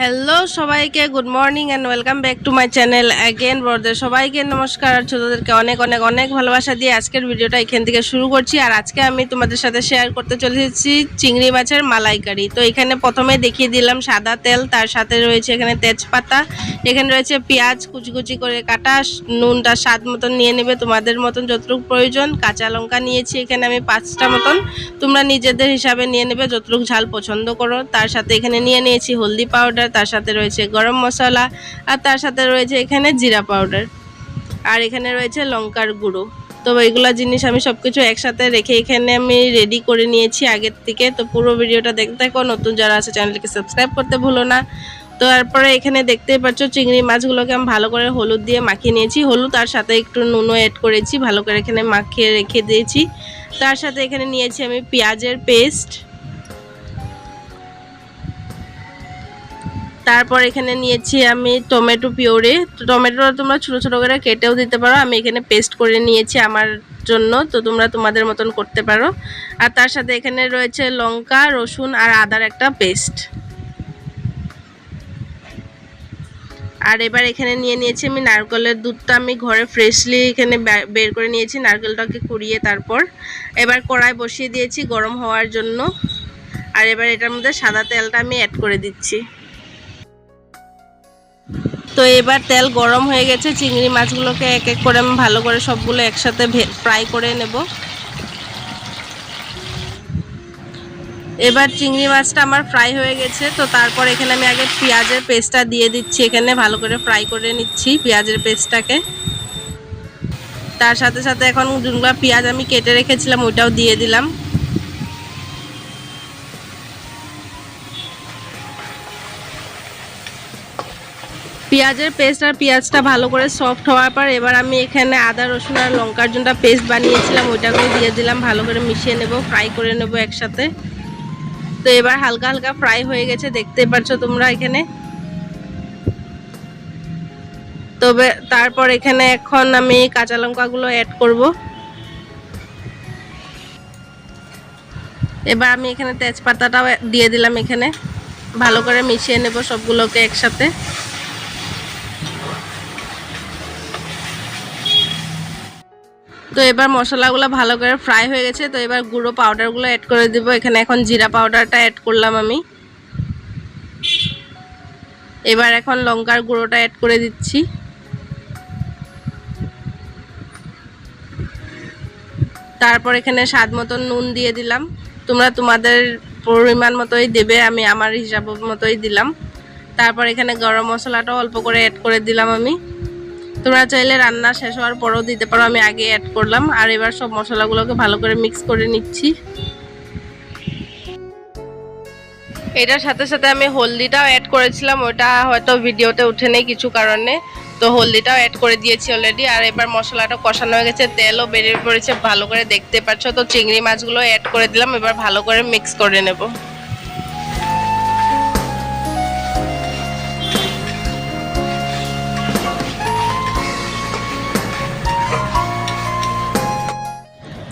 Hello সবাইকে good morning and welcome back to my channel again বড়দের সবাইকে নমস্কার, আর ছোটদেরকে অনেক অনেক অনেক ভালোবাসা দিয়ে আজকের ভিডিওটা এখান থেকে শুরু করছি। আর আজকে আমি তোমাদের সাথে শেয়ার করতে চলে এসেছি চিংড়ি মাছের মালাইকারি। তো এখানে প্রথমে দেখিয়ে দিলাম সাদা তেল, তার সাথে রয়েছে এখানে তেজপাতা, এখানে রয়েছে পেঁয়াজ কুচি করে কাটা, নুনটা স্বাদ মতন নিয়ে নেবে, তোমাদের মতন যতটুকু প্রয়োজন। কাঁচা লঙ্কা নিয়েছি এখানে আমি পাঁচটা মতন। তোমরা নিজেদের হিসাবে নিয়ে নেবে, যতটুকু ঝাল পছন্দ করো। তার সাথে এখানে নিয়ে নিয়েছি হলদি পাউডার তার সাথে রয়েছে গরম মশলা, আর তার সাথে রয়েছে এখানে জিরা পাউডার আর এখানে রয়েছে লঙ্কার গুঁড়ো। তো এইগুলো জিনিস আমি সব কিছু একসাথে রেখে এখানে আমি রেডি করে নিয়েছি আগের থেকে। তো পুরো ভিডিওটা দেখতে থাকো, নতুন যারা আছে চ্যানেলকে সাবস্ক্রাইব করতে ভুলো না। তো তারপরে এখানে দেখতেই পাচ্ছ চিংড়ি মাছগুলোকে আমি ভালো করে হলুদ দিয়ে মাখিয়ে নিয়েছি। হলুদ তার সাথে একটু নুনও অ্যাড করেছি, ভালো করে এখানে মাখিয়ে রেখে দিয়েছি। তার সাথে এখানে নিয়েছি আমি পেঁয়াজের পেস্ট তারপর এখানে নিয়েছি আমি টমেটো পিওরে টমেটো তোমরা ছোটো ছোটো করে কেটেও দিতে পারো। আমি এখানে পেস্ট করে নিয়েছি আমার জন্য। তো তোমরা তোমাদের মতন করতে পারো। আর তার সাথে এখানে রয়েছে লঙ্কা, রসুন আর আদার একটা পেস্ট আর এবার এখানে নিয়ে নিয়েছি আমি নারকেলের দুধটা। আমি ঘরে ফ্রেশলি এখানে বের করে নিয়েছি নারকেলটাকে কুড়িয়ে তারপর। এবার কড়াই বসিয়ে দিয়েছি গরম হওয়ার জন্য। আর এবার এটার মধ্যে সাদা তেলটা আমি অ্যাড করে দিচ্ছি। তো এবার তেল গরম হয়ে গেছে, চিংড়ি মাছগুলোকে এক এক করে আমি ভালো করে সবগুলো একসাথে ফ্রাই করে নেব। এবার চিংড়ি মাছটা আমার ফ্রাই হয়ে গেছে, তো তারপর এখানে আমি আগে পেঁয়াজের পেস্টটা দিয়ে দিচ্ছি, এখানে ভালো করে ফ্রাই করে নিচ্ছি পেঁয়াজের পেস্টটাকে। তার সাথে সাথে এখন যেগুলো পেঁয়াজ আমি কেটে রেখেছিলাম, ওইটাও দিয়ে দিলাম। পেঁয়াজের পেস্ট আর পেঁয়াজটা ভালো করে সফট হওয়ার পর এবার আমি এখানে আদা, রসুন আর লঙ্কার জন্য পেস্ট বানিয়েছিলাম ওইটাকে দিয়ে দিলাম, ভালো করে মিশিয়ে নেব ফ্রাই করে নেব একসাথে। তো এবার হালকা হালকা ফ্রাই হয়ে গেছে, দেখতে পাচ্ছ তোমরা এখানে। তবে তারপর এখানে এখন আমি কাঁচা লঙ্কাগুলো অ্যাড করব। এবার আমি এখানে তেজপাতাটাও দিয়ে দিলাম এখানে। ভালো করে মিশিয়ে নেব সবগুলোকে একসাথে। তো এবার মশলাগুলো ভালো করে ফ্রাই হয়ে গেছে, তো এবার গুঁড়ো পাউডারগুলো অ্যাড করে দিব। এখানে এখন জিরা পাউডারটা অ্যাড করলাম আমি। এবার এখন লঙ্কার গুঁড়োটা অ্যাড করে দিচ্ছি। তারপর এখানে স্বাদ মতন নুন দিয়ে দিলাম। তোমরা তোমাদের পরিমাণ মতোই দেবে, আমি আমার হিসাব মতোই দিলাম। তারপর এখানে গরম মশলাটাও অল্প করে অ্যাড করে দিলাম আমি। তোমরা চাইলে রান্না শেষ হওয়ার পরও দিতে পারো, আমি আগে অ্যাড করলাম। আর এবার সব মশলাগুলোকে ভালো করে মিক্স করে নিচ্ছি। এটার সাথে সাথে আমি হলদিটাও অ্যাড করেছিলাম, ওটা হয়তো ভিডিওতে উঠে নেই কিছু কারণে। তো হলদিটাও অ্যাড করে দিয়েছি অলরেডি আর এবার মশলাটা কষানো হয়ে গেছে, তেলও বেরিয়ে পড়েছে, ভালো করে দেখতে পাচ্ছ তো চিংড়ি মাছগুলো অ্যাড করে দিলাম, এবার ভালো করে মিক্স করে নেব।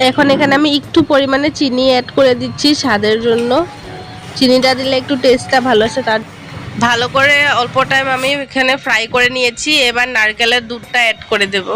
এখন এখানে আমি একটু পরিমাণে চিনি অ্যাড করে দিচ্ছি স্বাদের জন্য। চিনিটা দিলে একটু টেস্টটা ভালো আছে তার ভালো করে অল্প টাইম আমি এখানে ফ্রাই করে নিয়েছি, এবার নারকেলের দুধটা অ্যাড করে দেবো।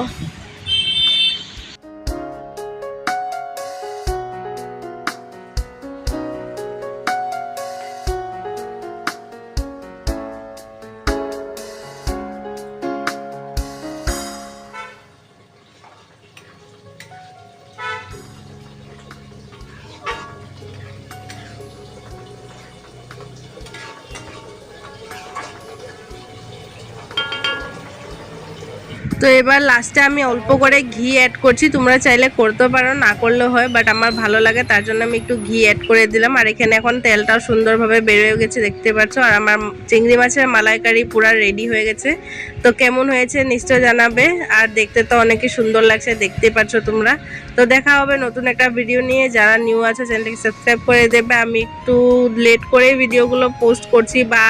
তো এবার লাস্টে আমি অল্প করে ঘি অ্যাড করছি। তোমরা চাইলে করতে পারো, না করলেও হয় বাট আমার ভালো লাগে, তার জন্য আমি একটু ঘি অ্যাড করে দিলাম। আর এখানে এখন তেলটাও সুন্দরভাবে বেরোয় গেছে, দেখতে পাচ্ছ। আর আমার চিংড়ি মাছের মালাইকারি পুরো রেডি হয়ে গেছে। তো কেমন হয়েছে নিশ্চয় জানাবে, আর দেখতে তো অনেকই সুন্দর লাগছে দেখতে পাচ্ছ তোমরা। তো দেখা হবে নতুন একটা ভিডিও নিয়ে। যারা নিউ আছে, চ্যানেলটিকে সাবস্ক্রাইব করে দেবে। আমি একটু লেট করে ভিডিওগুলো পোস্ট করছি, বা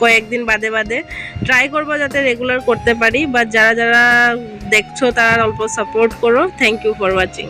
কয়েকদিন বাদে বাদে ট্রাই করব যাতে রেগুলার করতে পারি বা যারা যারা দেখছ তারা অল্প সাপোর্ট করো। Thank you for watching